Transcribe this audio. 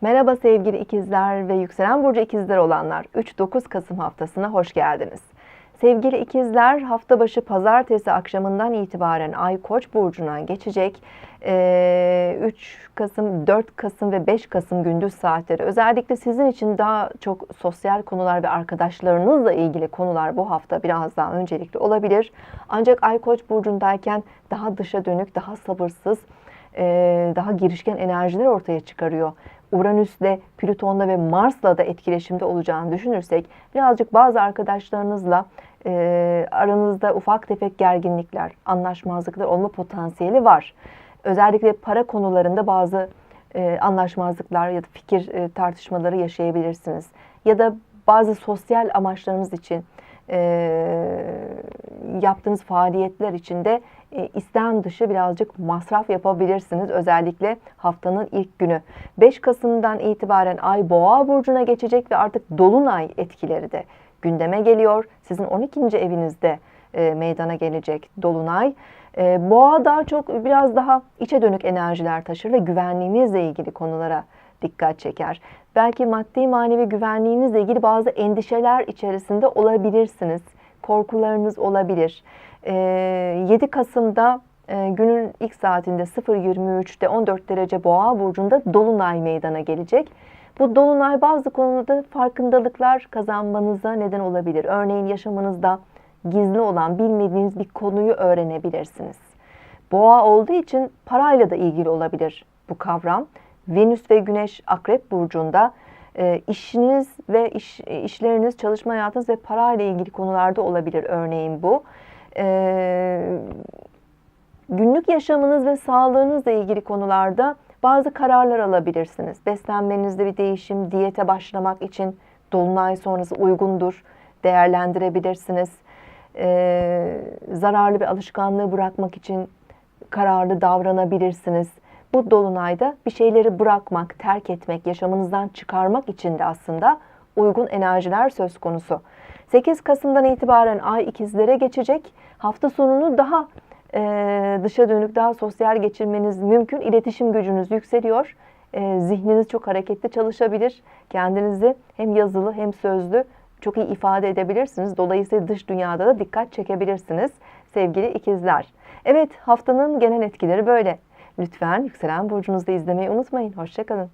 Merhaba sevgili ikizler ve yükselen burcu ikizler olanlar. 3-9 Kasım haftasına hoş geldiniz. Sevgili ikizler hafta başı pazartesi akşamından itibaren Ay Koç burcuna geçecek. Ee, 3 Kasım, 4 Kasım ve 5 Kasım gündüz saatleri özellikle sizin için daha çok sosyal konular ve arkadaşlarınızla ilgili konular bu hafta biraz daha öncelikli olabilir. Ancak Ay Koç burcundayken daha dışa dönük, daha sabırsız, daha girişken enerjiler ortaya çıkarıyor. Uranüs'le, Plüton'la ve Mars'la da etkileşimde olacağını düşünürsek birazcık bazı arkadaşlarınızla e, aranızda ufak tefek gerginlikler, anlaşmazlıklar olma potansiyeli var. Özellikle para konularında bazı e, anlaşmazlıklar ya da fikir e, tartışmaları yaşayabilirsiniz. Ya da bazı sosyal amaçlarınız için e, yaptığınız faaliyetler içinde e, istem dışı birazcık masraf yapabilirsiniz. Özellikle haftanın ilk günü. 5 Kasım'dan itibaren Ay Boğa burcuna geçecek ve artık dolunay etkileri de gündeme geliyor. Sizin 12. evinizde e, meydana gelecek dolunay. E, boğa daha çok biraz daha içe dönük enerjiler taşır ve güvenliğinizle ilgili konulara dikkat çeker. Belki maddi manevi güvenliğinizle ilgili bazı endişeler içerisinde olabilirsiniz. Korkularınız olabilir. 7 Kasım'da günün ilk saatinde 0.23'te 14 derece boğa burcunda dolunay meydana gelecek. Bu dolunay bazı konuda farkındalıklar kazanmanıza neden olabilir. Örneğin yaşamınızda gizli olan bilmediğiniz bir konuyu öğrenebilirsiniz. Boğa olduğu için parayla da ilgili olabilir bu kavram. Venüs ve Güneş Akrep burcunda e, işiniz ve iş, işleriniz, çalışma hayatınız ve parayla ilgili konularda olabilir örneğin bu. E, günlük yaşamınız ve sağlığınızla ilgili konularda bazı kararlar alabilirsiniz. Beslenmenizde bir değişim, diyete başlamak için dolunay sonrası uygundur, değerlendirebilirsiniz. E, zararlı bir alışkanlığı bırakmak için kararlı davranabilirsiniz. Bu dolunayda bir şeyleri bırakmak, terk etmek, yaşamınızdan çıkarmak için de aslında uygun enerjiler söz konusu. 8 Kasım'dan itibaren Ay ikizlere geçecek. Hafta sonunu daha e, dışa dönük, daha sosyal geçirmeniz mümkün. İletişim gücünüz yükseliyor. E, zihniniz çok hareketli çalışabilir. Kendinizi hem yazılı hem sözlü çok iyi ifade edebilirsiniz. Dolayısıyla dış dünyada da dikkat çekebilirsiniz sevgili ikizler. Evet haftanın genel etkileri böyle. Lütfen yükselen burcunuzda izlemeyi unutmayın. Hoşçakalın.